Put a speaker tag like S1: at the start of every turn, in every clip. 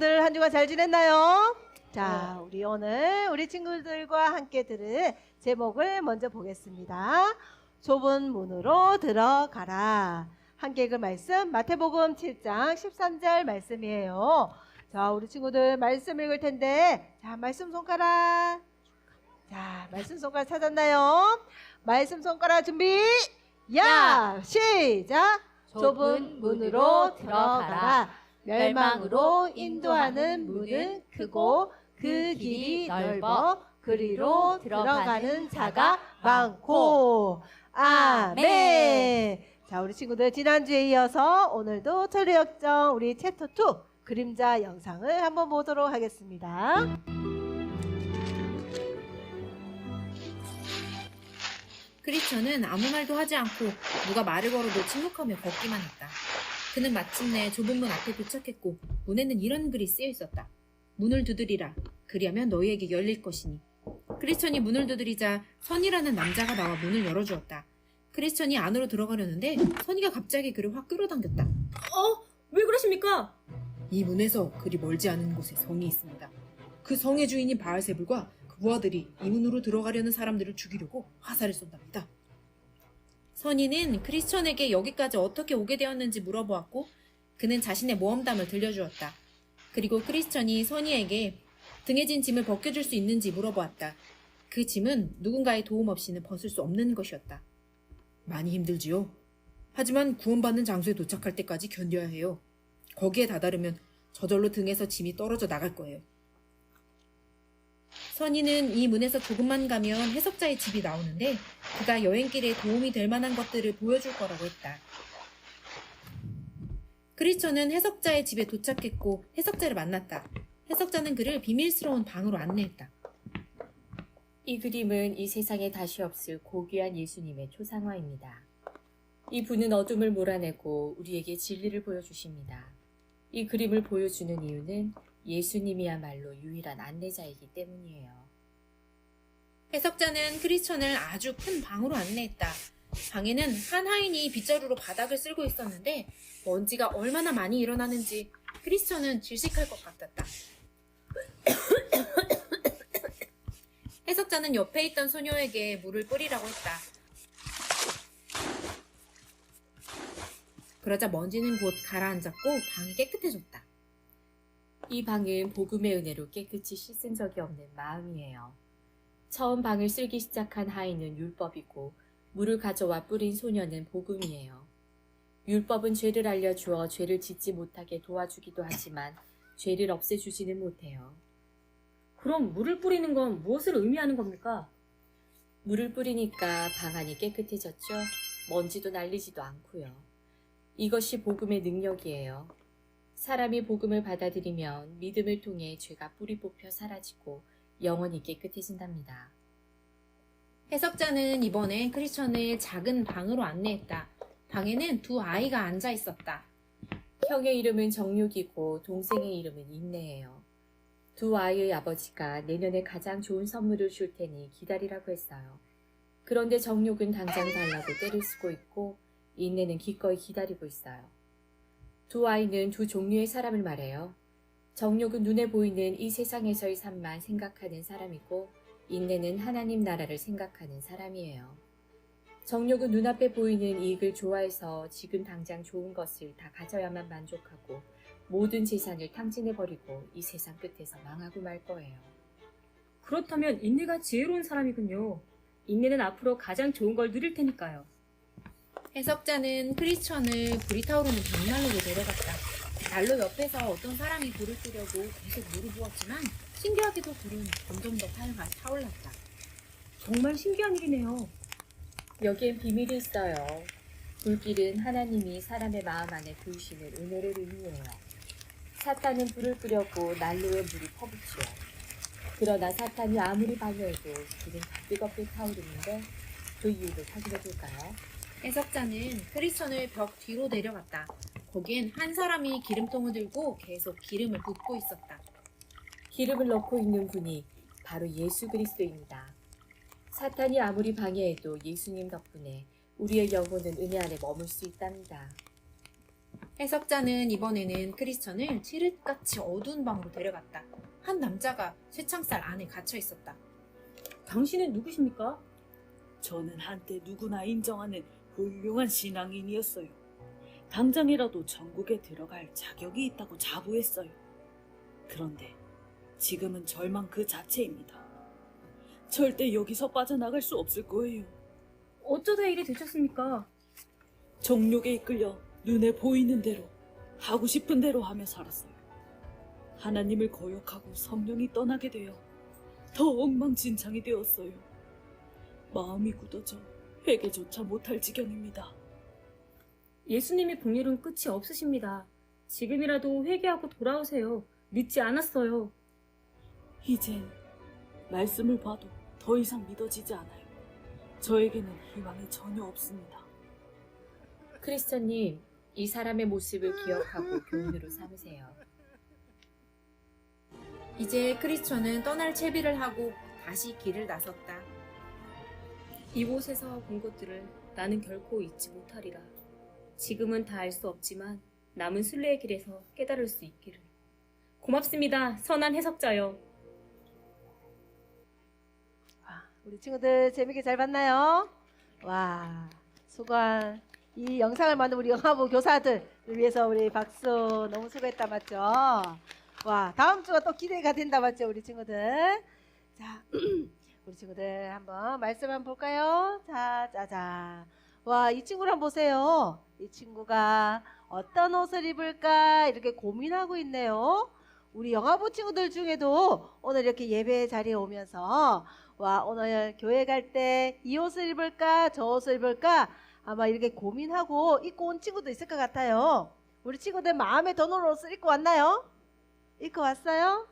S1: 친구들 한 주간 잘 지냈나요? 자, 우리 오늘 우리 친구들과 함께 들을 제목을 먼저 보겠습니다. 좁은 문으로 들어가라. 함께 그 말씀 마태복음 7장 13절 말씀이에요. 자, 우리 친구들 말씀 읽을 텐데 자, 말씀 손가락. 자, 말씀 손가락 찾았나요? 말씀 손가락 준비. 야, 시작. 좁은 문으로 들어가라. 멸망으로 인도하는 문은 크고 그 길이 넓어 그리로 들어가는 자가 많고 아멘. 자, 우리 친구들 지난주에 이어서 오늘도 천리역정 우리 챕터 2 그림자 영상을 한번 보도록 하겠습니다.
S2: 크리스천은 아무 말도 하지 않고 누가 말을 걸어도 침묵하며 걷기만 했다. 그는 마침내 좁은 문 앞에 도착했고 문에는 이런 글이 쓰여 있었다. 문을 두드리라. 그리하면 너희에게 열릴 것이니. 크리스천이 문을 두드리자 선이라는 남자가 나와 문을 열어주었다. 크리스천이 안으로 들어가려는데 선이가 갑자기 그를 확 끌어당겼다.
S3: 어? 왜 그러십니까?
S2: 이 문에서 그리 멀지 않은 곳에 성이 있습니다. 그 성의 주인인 바알세불과 그 부하들이 이 문으로 들어가려는 사람들을 죽이려고 화살을 쏜답니다. 선인은 크리스천에게 여기까지 어떻게 오게 되었는지 물어보았고 그는 자신의 모험담을 들려주었다. 그리고 크리스천이 선이에게 등에 진 짐을 벗겨줄 수 있는지 물어보았다. 그 짐은 누군가의 도움 없이는 벗을 수 없는 것이었다. 많이 힘들지요. 하지만 구원받는 장소에 도착할 때까지 견뎌야 해요. 거기에 다다르면 저절로 등에서 짐이 떨어져 나갈 거예요. 선이는 이 문에서 조금만 가면 해석자의 집이 나오는데 그가 여행길에 도움이 될 만한 것들을 보여줄 거라고 했다. 크리스천은 해석자의 집에 도착했고 해석자를 만났다. 해석자는 그를 비밀스러운 방으로 안내했다.
S4: 이 그림은 이 세상에 다시 없을 고귀한 예수님의 초상화입니다. 이 분은 어둠을 몰아내고 우리에게 진리를 보여주십니다. 이 그림을 보여주는 이유는 예수님이야말로 유일한 안내자이기 때문이에요.
S2: 해석자는 크리스천을 아주 큰 방으로 안내했다. 방에는 한 하인이 빗자루로 바닥을 쓸고 있었는데 먼지가 얼마나 많이 일어나는지 크리스천은 질식할 것 같았다. 해석자는 옆에 있던 소녀에게 물을 뿌리라고 했다. 그러자 먼지는 곧 가라앉았고 방이 깨끗해졌다.
S4: 이 방은 복음의 은혜로 깨끗이 씻은 적이 없는 마음이에요. 처음 방을 쓸기 시작한 하인은 율법이고 물을 가져와 뿌린 소녀는 복음이에요. 율법은 죄를 알려주어 죄를 짓지 못하게 도와주기도 하지만 죄를 없애주지는 못해요.
S3: 그럼 물을 뿌리는 건 무엇을 의미하는 겁니까?
S4: 물을 뿌리니까 방 안이 깨끗해졌죠? 먼지도 날리지도 않고요. 이것이 복음의 능력이에요. 사람이 복음을 받아들이면 믿음을 통해 죄가 뿌리 뽑혀 사라지고 영원히 깨끗해진답니다.
S2: 해석자는 이번에 크리스천을 작은 방으로 안내했다. 방에는 두 아이가 앉아 있었다.
S4: 형의 이름은 정육이고 동생의 이름은 인내예요. 두 아이의 아버지가 내년에 가장 좋은 선물을 줄 테니 기다리라고 했어요. 그런데 정육은 당장 달라고 때를 쓰고 있고 인내는 기꺼이 기다리고 있어요. 두 아이는 두 종류의 사람을 말해요. 정욕은 눈에 보이는 이 세상에서의 삶만 생각하는 사람이고 인내는 하나님 나라를 생각하는 사람이에요. 정욕은 눈앞에 보이는 이익을 좋아해서 지금 당장 좋은 것을 다 가져야만 만족하고 모든 재산을 탕진해버리고 이 세상 끝에서 망하고 말 거예요.
S3: 그렇다면 인내가 지혜로운 사람이군요. 인내는 앞으로 가장 좋은 걸 누릴 테니까요.
S2: 해석자는 크리스천을 불이 타오르는 벽난로로 데려갔다. 난로 옆에서 어떤 사람이 불을 끄려고 계속 물을 부었지만 신기하게도 불은 점점 더 타올라, 타올랐다.
S3: 정말 신기한 일이네요.
S4: 여기엔 비밀이 있어요. 불길은 하나님이 사람의 마음 안에 부으시는 은혜를 의미해요. 사탄은 불을 끄려고 난로에 물을 퍼붓지요. 그러나 사탄이 아무리 방해해도 불은 다 뜨겁게 타오르는데 그 이유를 확인해 볼까요?
S2: 해석자는 크리스천을 벽 뒤로 내려갔다. 거기엔 한 사람이 기름통을 들고 계속 기름을 붓고 있었다.
S4: 기름을 넣고 있는 분이 바로 예수 그리스도입니다. 사탄이 아무리 방해해도 예수님 덕분에 우리의 영혼은 은혜 안에 머물 수 있답니다.
S2: 해석자는 이번에는 크리스천을 칠흑같이 어두운 방으로 데려갔다. 한 남자가 쇠창살 안에 갇혀 있었다.
S3: 당신은 누구십니까?
S5: 저는 한때 누구나 인정하는 훌륭한 신앙인이었어요. 당장이라도 전국에 들어갈 자격이 있다고 자부했어요. 그런데 지금은 절망 그 자체입니다. 절대 여기서 빠져나갈 수 없을 거예요.
S3: 어쩌다 이리 되셨습니까?
S5: 정욕에 이끌려 눈에 보이는 대로 하고 싶은 대로 하며 살았어요. 하나님을 거역하고 성령이 떠나게 되어 더 엉망진창이 되었어요. 마음이 굳어져 회개조차 못할 지경입니다.
S3: 예수님의 긍휼은 끝이 없으십니다. 지금이라도 회개하고 돌아오세요. 늦지 않았어요.
S5: 이젠 말씀을 봐도 더 이상 믿어지지 않아요. 저에게는 희망이 전혀 없습니다.
S4: 크리스천님, 이 사람의 모습을 기억하고 교훈으로 삼으세요.
S2: 이제 크리스천은 떠날 채비를 하고 다시 길을 나섰다.
S3: 이곳에서 본 것들을 나는 결코 잊지 못하리라. 지금은 다 알 수 없지만 남은 순례의 길에서 깨달을 수 있기를. 고맙습니다. 선한 해석자여.
S1: 와, 우리 친구들 재밌게 잘 봤나요? 와, 수고한 이 영상을 만든 우리 영화부 교사들 위해서 우리 박수 너무 수고했다 맞죠? 와, 다음 주가 또 기대가 된다 맞죠, 우리 친구들? 자, 우리 친구들 한번 말씀 한번 볼까요? 자, 짜자. 와, 이 친구를 한번 보세요. 이 친구가 어떤 옷을 입을까 이렇게 고민하고 있네요. 우리 영화부 친구들 중에도 오늘 이렇게 예배 자리에 오면서 와 오늘 교회 갈 때 이 옷을 입을까 저 옷을 입을까 아마 이렇게 고민하고 입고 온 친구도 있을 것 같아요. 우리 친구들 마음에 드는 옷을 입고 왔나요? 입고 왔어요?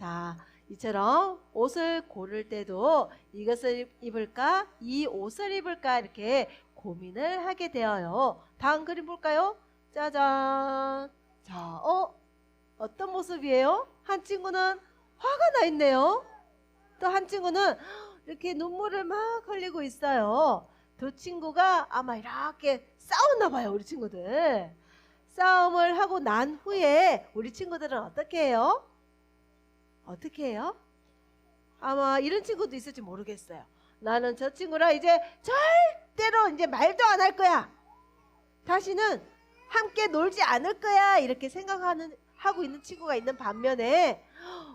S1: 자 이처럼 옷을 고를 때도 이것을 입을까 이 옷을 입을까 이렇게 고민을 하게 되어요. 다음 그림 볼까요? 짜잔. 자, 어? 어떤 모습이에요? 한 친구는 화가 나 있네요. 또 한 친구는 이렇게 눈물을 막 흘리고 있어요. 두 친구가 아마 이렇게 싸웠나 봐요, 우리 친구들. 싸움을 하고 난 후에 우리 친구들은 어떻게 해요? 어떻게 해요? 아마 이런 친구도 있을지 모르겠어요. 나는 저 친구랑 이제 절대로 이제 말도 안 할 거야. 다시는 함께 놀지 않을 거야. 이렇게 생각하는 하고 있는 친구가 있는 반면에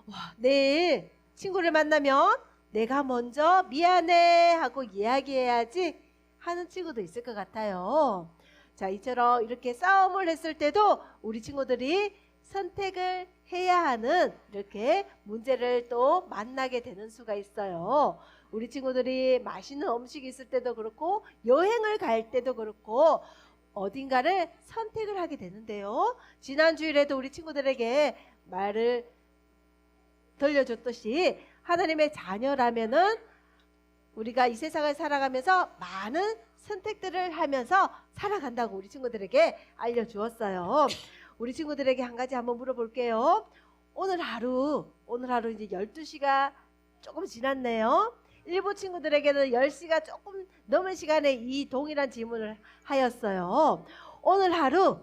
S1: 와, 내일 친구를 만나면 내가 먼저 미안해 하고 이야기해야지 하는 친구도 있을 것 같아요. 자, 이처럼 이렇게 싸움을 했을 때도 우리 친구들이 선택을 해야 하는 이렇게 문제를 또 만나게 되는 수가 있어요. 우리 친구들이 맛있는 음식이 있을 때도 그렇고 여행을 갈 때도 그렇고 어딘가를 선택을 하게 되는데요. 지난 주일에도 우리 친구들에게 말을 들려줬듯이 하나님의 자녀라면은 우리가 이 세상을 살아가면서 많은 선택들을 하면서 살아간다고 우리 친구들에게 알려주었어요. 우리 친구들에게 한 가지 한번 물어볼게요. 오늘 하루, 오늘 하루 이제 12시가 조금 지났네요. 일부 친구들에게는 10시가 조금 넘은 시간에 이 동일한 질문을 하였어요. 오늘 하루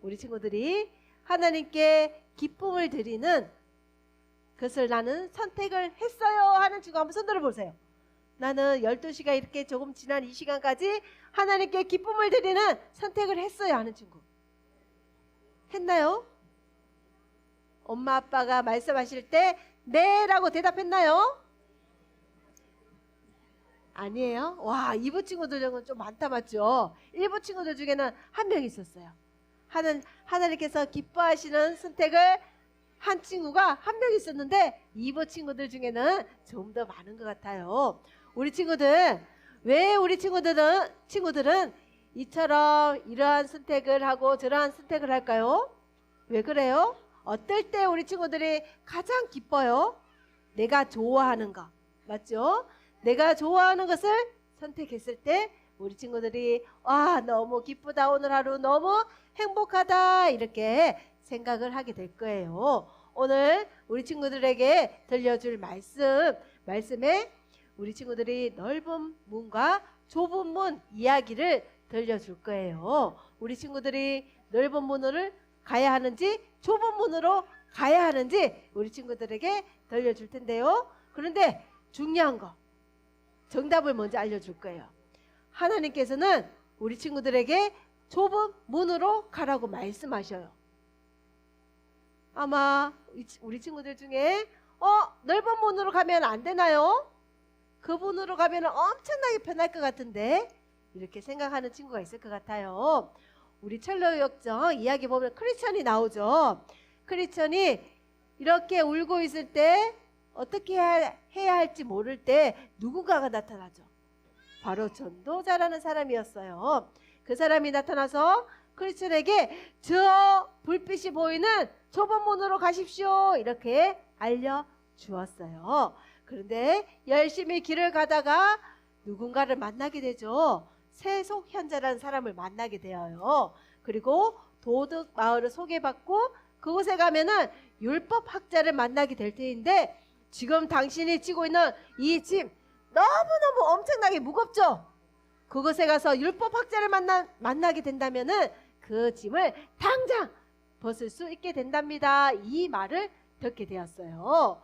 S1: 우리 친구들이 하나님께 기쁨을 드리는 그것을 나는 선택을 했어요 하는 친구 한번 손 들어 보세요. 나는 12시가 이렇게 조금 지난 이 시간까지 하나님께 기쁨을 드리는 선택을 했어요 하는 친구. 했나요? 엄마 아빠가 말씀하실 때 네라고 대답했나요? 아니에요? 와, 2부 친구들 중은 좀 많다 맞죠? 1부 친구들 중에는 한 명 있었어요. 하는 하나님께서 기뻐하시는 선택을 한 친구가 한 명 있었는데 2부 친구들 중에는 좀 더 많은 것 같아요. 우리 친구들 왜 우리 친구들은 친구들은 이처럼 이러한 선택을 하고 저러한 선택을 할까요? 왜 그래요? 어떨 때 우리 친구들이 가장 기뻐요? 내가 좋아하는 거 맞죠? 내가 좋아하는 것을 선택했을 때 우리 친구들이 와 너무 기쁘다 오늘 하루 너무 행복하다 이렇게 생각을 하게 될 거예요. 오늘 우리 친구들에게 들려줄 말씀 말씀에 우리 친구들이 넓은 문과 좁은 문 이야기를 들려줄 거예요. 우리 친구들이 넓은 문을 가야 하는지 좁은 문으로 가야 하는지 우리 친구들에게 들려줄 텐데요. 그런데 중요한 거 정답을 먼저 알려줄 거예요. 하나님께서는 우리 친구들에게 좁은 문으로 가라고 말씀하셔요. 아마 우리 친구들 중에 어 넓은 문으로 가면 안 되나요? 그 문으로 가면 엄청나게 편할 것 같은데 이렇게 생각하는 친구가 있을 것 같아요. 우리 철로 역정 이야기 보면 크리스천이 나오죠. 크리스천이 이렇게 울고 있을 때 어떻게 해야, 할지 모를 때 누군가가 나타나죠. 바로 전도자라는 사람이었어요. 그 사람이 나타나서 크리스천에게 저 불빛이 보이는 좁은 문으로 가십시오. 이렇게 알려 주었어요. 그런데 열심히 길을 가다가 누군가를 만나게 되죠. 세속 현자라는 사람을 만나게 되어요. 그리고 도둑 마을을 소개받고 그곳에 가면은 율법 학자를 만나게 될 때인데 지금 당신이 지고 있는 이 짐 너무너무 엄청나게 무겁죠? 그곳에 가서 율법 학자를 만나, 만나게 된다면은 그 짐을 당장 벗을 수 있게 된답니다. 이 말을 듣게 되었어요.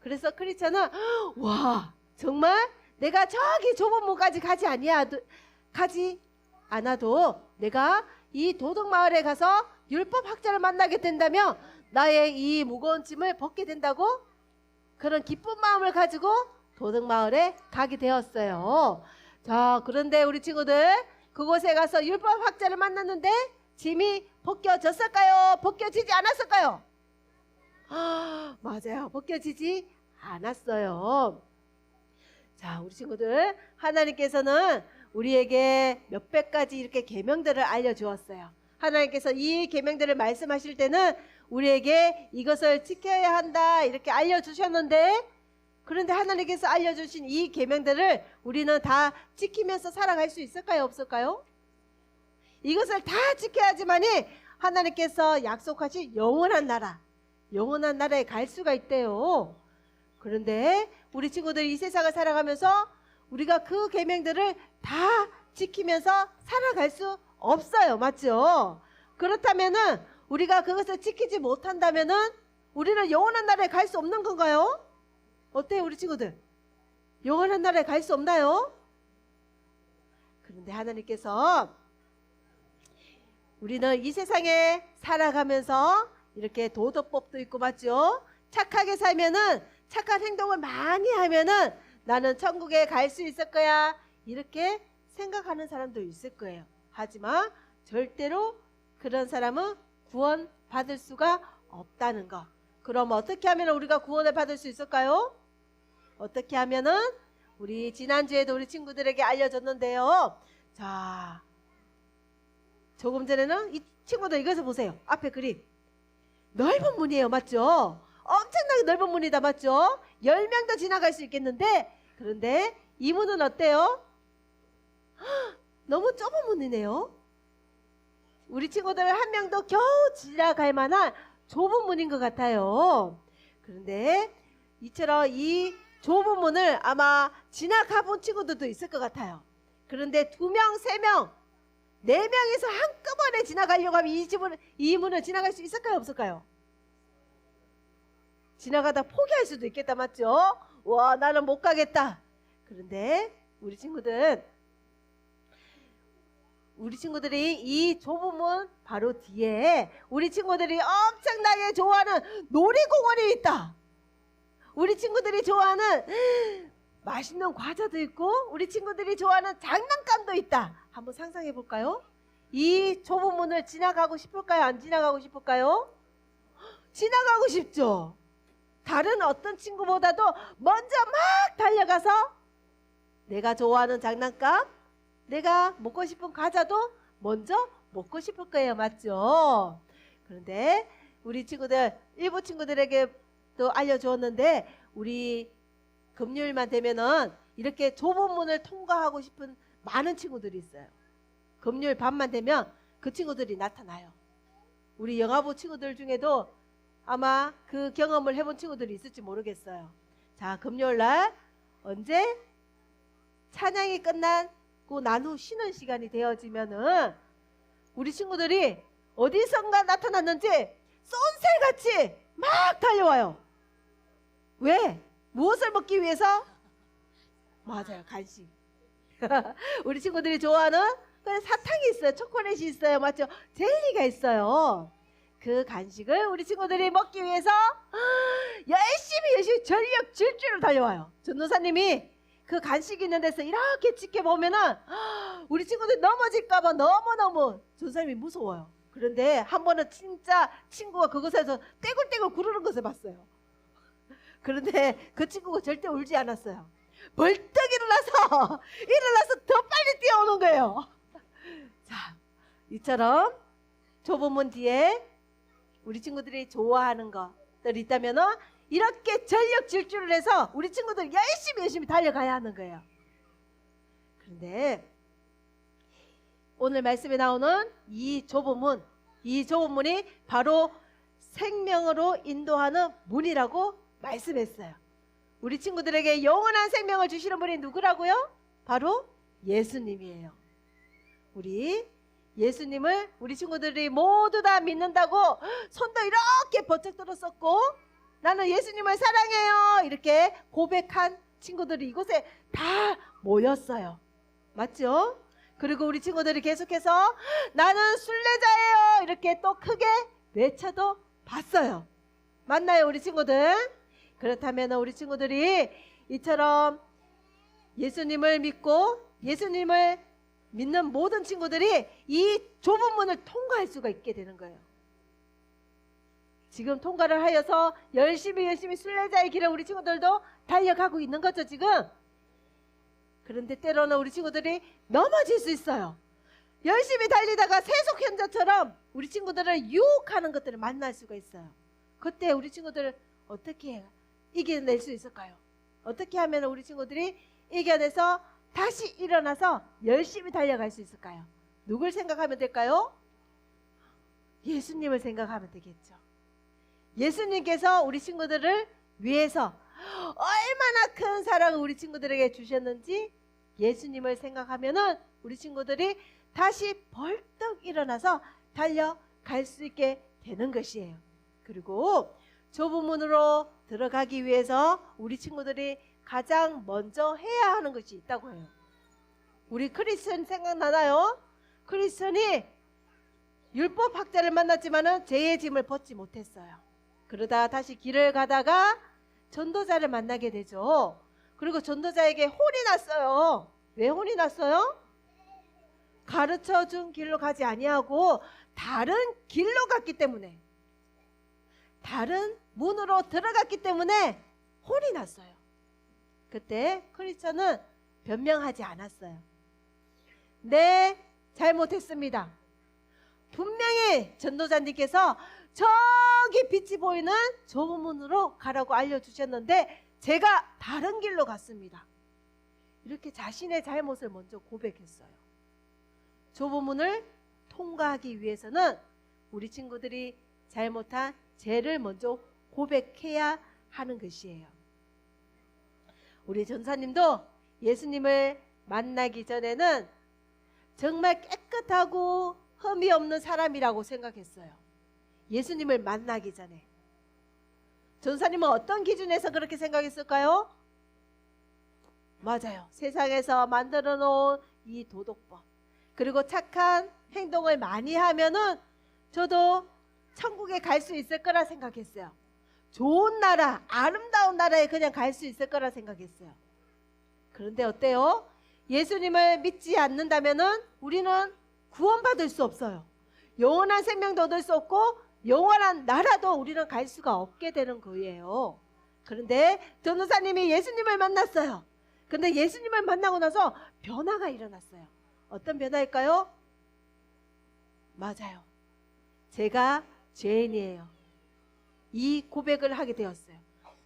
S1: 그래서 크리스천은 와 정말 내가 저기 좁은 문까지 가지 아니야 도 가지 않아도 내가 이 도덕 마을에 가서 율법 학자를 만나게 된다면 나의 이 무거운 짐을 벗게 된다고 그런 기쁜 마음을 가지고 도덕 마을에 가게 되었어요. 자 그런데 우리 친구들 그곳에 가서 율법 학자를 만났는데 짐이 벗겨졌을까요? 벗겨지지 않았을까요? 아, 맞아요. 벗겨지지 않았어요. 자, 우리 친구들 하나님께서는 우리에게 몇백 가지 이렇게 계명들을 알려 주었어요. 하나님께서 이 계명들을 말씀하실 때는 우리에게 이것을 지켜야 한다 이렇게 알려 주셨는데 그런데 하나님께서 알려 주신 이 계명들을 우리는 다 지키면서 살아갈 수 있을까요? 없을까요? 이것을 다 지켜야지만이 하나님께서 약속하신 영원한 나라, 영원한 나라에 갈 수가 있대요. 그런데 우리 친구들이 이 세상을 살아가면서 우리가 그 계명들을 다 지키면서 살아갈 수 없어요. 맞죠? 그렇다면은 우리가 그것을 지키지 못한다면은 우리는 영원한 나라에 갈 수 없는 건가요? 어때요, 우리 친구들? 영원한 나라에 갈 수 없나요? 그런데 하나님께서 우리는 이 세상에 살아가면서 이렇게 도덕법도 있고 맞죠? 착하게 살면은 착한 행동을 많이 하면은 나는 천국에 갈 수 있을 거야. 이렇게 생각하는 사람도 있을 거예요. 하지만 절대로 그런 사람은 구원 받을 수가 없다는 것. 그럼 어떻게 하면 우리가 구원을 받을 수 있을까요? 어떻게 하면은 우리 지난주에도 우리 친구들에게 알려줬는데요. 자, 조금 전에는 이 친구들 이것을 보세요. 앞에 그림. 넓은 문이에요. 맞죠? 엄청나게 넓은 문이다. 맞죠? 10명도 지나갈 수 있겠는데 그런데 이 문은 어때요? 헉, 너무 좁은 문이네요. 우리 친구들 한 명도 겨우 지나갈 만한 좁은 문인 것 같아요. 그런데 이처럼 이 좁은 문을 아마 지나가 본 친구들도 있을 것 같아요. 그런데 두 명, 세 명, 네 명이서 한꺼번에 지나가려고 하면 이 집을 이 문을 지나갈 수 있을까요, 없을까요? 지나가다 포기할 수도 있겠다, 맞죠? 와, 나는 못 가겠다. 그런데 우리 친구들, 우리 친구들이 이 좁은 문 바로 뒤에 우리 친구들이 엄청나게 좋아하는 놀이공원이 있다. 우리 친구들이 좋아하는 맛있는 과자도 있고 우리 친구들이 좋아하는 장난감도 있다. 한번 상상해 볼까요? 이 좁은 문을 지나가고 싶을까요? 안 지나가고 싶을까요? 지나가고 싶죠. 다른 어떤 친구보다도 먼저 막 달려가서 내가 좋아하는 장난감, 내가 먹고 싶은 과자도 먼저 먹고 싶을 거예요. 맞죠? 그런데 우리 친구들, 일부 친구들에게도 알려주었는데 우리 금요일만 되면은 이렇게 좁은 문을 통과하고 싶은 많은 친구들이 있어요. 금요일 밤만 되면 그 친구들이 나타나요. 우리 영화부 친구들 중에도 아마 그 경험을 해본 친구들이 있을지 모르겠어요. 자, 금요일 날 언제 찬양이 끝 난후 쉬는 시간이 되어지면은 우리 친구들이 어디선가 나타났는지 쏜새같이 막 달려와요. 왜? 무엇을 먹기 위해서? 맞아요, 간식. 우리 친구들이 좋아하는 그 사탕이 있어요. 초콜릿이 있어요. 맞죠? 젤리가 있어요. 그 간식을 우리 친구들이 먹기 위해서 열심히 열심히 전력 질주로 달려와요. 전도사님이 그 간식 있는 데서 이렇게 지켜보면은 우리 친구들이 넘어질까 봐 너무너무 전도사님이 무서워요. 그런데 한 번은 진짜 친구가 그곳에서 떼굴떼굴 구르는 것을 봤어요. 그런데 그 친구가 절대 울지 않았어요. 벌떡 일어나서 일어나서 더 빨리 뛰어오는 거예요. 자, 이처럼 좁은 문 뒤에 우리 친구들이 좋아하는 것들 있다면 이렇게 전력 질주를 해서 우리 친구들 열심히 열심히 달려가야 하는 거예요. 그런데 오늘 말씀에 나오는 이 좁은 문, 이 좁은 문이 바로 생명으로 인도하는 문이라고 말씀했어요. 우리 친구들에게 영원한 생명을 주시는 분이 누구라고요? 바로 예수님이에요. 우리 예수님을 우리 친구들이 모두 다 믿는다고 손도 이렇게 번쩍 들었었고 나는 예수님을 사랑해요. 이렇게 고백한 친구들이 이곳에 다 모였어요. 맞죠? 그리고 우리 친구들이 계속해서 나는 순례자예요. 이렇게 또 크게 외쳐도 봤어요. 맞나요, 우리 친구들? 그렇다면 우리 친구들이 이처럼 예수님을 믿고 예수님을 믿는 모든 친구들이 이 좁은 문을 통과할 수가 있게 되는 거예요. 지금 통과를 하여서 열심히 열심히 순례자의 길을 우리 친구들도 달려가고 있는 거죠, 지금. 그런데 때로는 우리 친구들이 넘어질 수 있어요. 열심히 달리다가 세속 현자처럼 우리 친구들을 유혹하는 것들을 만날 수가 있어요. 그때 우리 친구들 어떻게 이겨낼 수 있을까요? 어떻게 하면 우리 친구들이 이겨내서 다시 일어나서 열심히 달려갈 수 있을까요? 누굴 생각하면 될까요? 예수님을 생각하면 되겠죠. 예수님께서 우리 친구들을 위해서 얼마나 큰 사랑을 우리 친구들에게 주셨는지 예수님을 생각하면은 우리 친구들이 다시 벌떡 일어나서 달려갈 수 있게 되는 것이에요. 그리고 좁은 문으로 들어가기 위해서 우리 친구들이 가장 먼저 해야 하는 것이 있다고 해요. 우리 크리스천 생각나나요? 크리스천이 율법 학자를 만났지만은 죄의 짐을 벗지 못했어요. 그러다 다시 길을 가다가 전도자를 만나게 되죠. 그리고 전도자에게 혼이 났어요. 왜 혼이 났어요? 가르쳐 준 길로 가지 아니하고 다른 길로 갔기 때문에 다른 문으로 들어갔기 때문에 혼이 났어요. 그때 크리스천은 변명하지 않았어요. 네, 잘못했습니다. 분명히 전도자님께서 저기 빛이 보이는 좁은 문으로 가라고 알려주셨는데 제가 다른 길로 갔습니다. 이렇게 자신의 잘못을 먼저 고백했어요. 좁은 문을 통과하기 위해서는 우리 친구들이 잘못한 죄를 먼저 고백해야 하는 것이에요. 우리 전사님도 예수님을 만나기 전에는 정말 깨끗하고 흠이 없는 사람이라고 생각했어요. 예수님을 만나기 전에. 전사님은 어떤 기준에서 그렇게 생각했을까요? 맞아요. 세상에서 만들어 놓은 이 도덕법. 그리고 착한 행동을 많이 하면은 저도 천국에 갈 수 있을 거라 생각했어요. 좋은 나라, 아름다운 나라에 그냥 갈 수 있을 거라 생각했어요. 그런데 어때요? 예수님을 믿지 않는다면은 우리는 구원받을 수 없어요. 영원한 생명도 얻을 수 없고 영원한 나라도 우리는 갈 수가 없게 되는 거예요. 그런데 전도사님이 예수님을 만났어요. 근데 예수님을 만나고 나서 변화가 일어났어요. 어떤 변화일까요? 맞아요. 제가 죄인이에요. 이 고백을 하게 되었어요.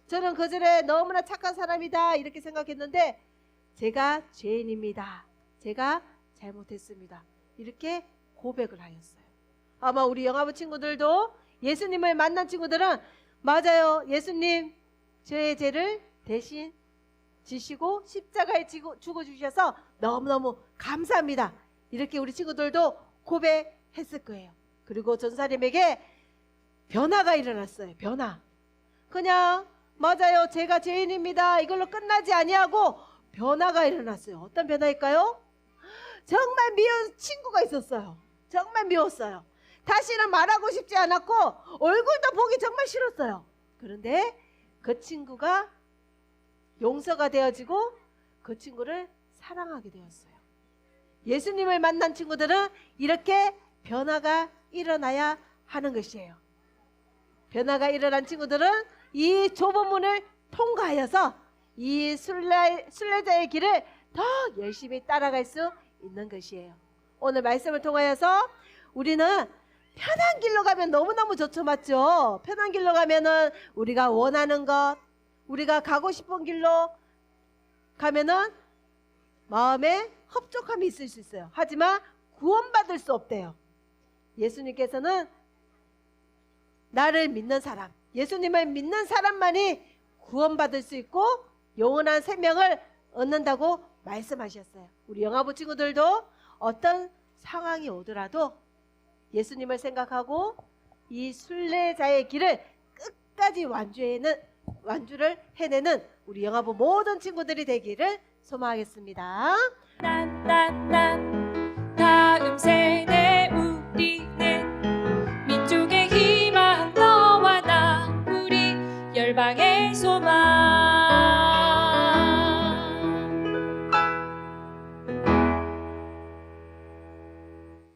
S1: 저는 그 전에 너무나 착한 사람이다 이렇게 생각했는데 제가 죄인입니다. 제가 잘못했습니다. 이렇게 고백을 하였어요. 아마 우리 영화부 친구들도 예수님을 만난 친구들은 맞아요. 예수님 저의 죄를 대신 지시고 십자가에 지고 죽어 주셔서 너무너무 감사합니다. 이렇게 우리 친구들도 고백했을 거예요. 그리고 전사님에게 변화가 일어났어요. 변화. 그냥 맞아요. 제가 죄인입니다. 이걸로 끝나지 아니하고 변화가 일어났어요. 어떤 변화일까요? 정말 미운 친구가 있었어요. 정말 미웠어요. 다시는 말하고 싶지 않았고 얼굴도 보기 정말 싫었어요. 그런데 그 친구가 용서가 되어지고 그 친구를 사랑하게 되었어요. 예수님을 만난 친구들은 이렇게 변화가 일어나야 하는 것이에요. 변화가 일어난 친구들은 이 좁은 문을 통과하여서 이 순례, 순례자의 길을 더 열심히 따라갈 수 있는 것이에요. 오늘 말씀을 통하여서 우리는 편한 길로 가면 너무너무 좋죠, 맞죠? 편한 길로 가면은 우리가 원하는 것, 우리가 가고 싶은 길로 가면은 마음에 흡족함이 있을 수 있어요. 하지만 구원받을 수 없대요. 예수님께서는 나를 믿는 사람, 예수님을 믿는 사람만이 구원받을 수 있고 영원한 생명을 얻는다고 말씀하셨어요. 우리 영화부 친구들도 어떤 상황이 오더라도 예수님을 생각하고 이 순례자의 길을 끝까지 완주해는 완주를 해내는 우리 영화부 모든 친구들이 되기를 소망하겠습니다.
S6: 난